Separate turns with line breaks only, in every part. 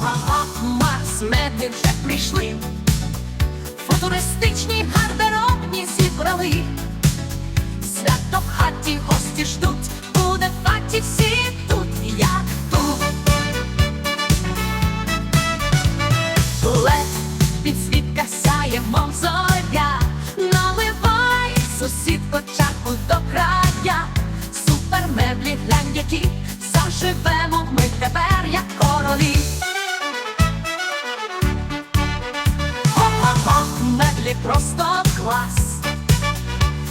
Ха-ха-ха, Марс, меди вже прийшли. Футуристичні гардеробні зібрали. Свято в хаті гості ждуть, буде в хаті всі тут, як тут. Лед підсвітка сяє, мов зоря, наливай сусідко чарку до края. Супер меблі, глянь, які заживемо ми тепер, як королі. Клас.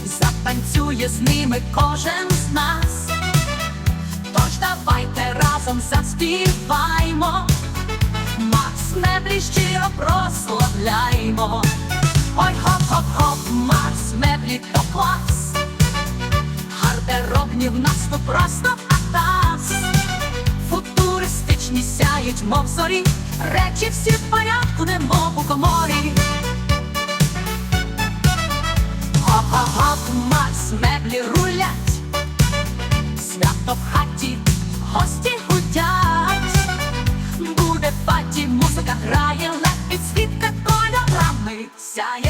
Затанцює з ними кожен з нас. Тож давайте разом заспіваймо. Марс меблі щиро прославляймо. Ой, хоп-хоп-хоп, Марс меблі то клас. Гардеробні в нас то просто атас. Футуристичні сяють, мов зорі. Речі всі в порядку, немов у коморі. Свято хаті, гості гудять. Буде паті, музика грає, лед підсвітка кольорами сяє.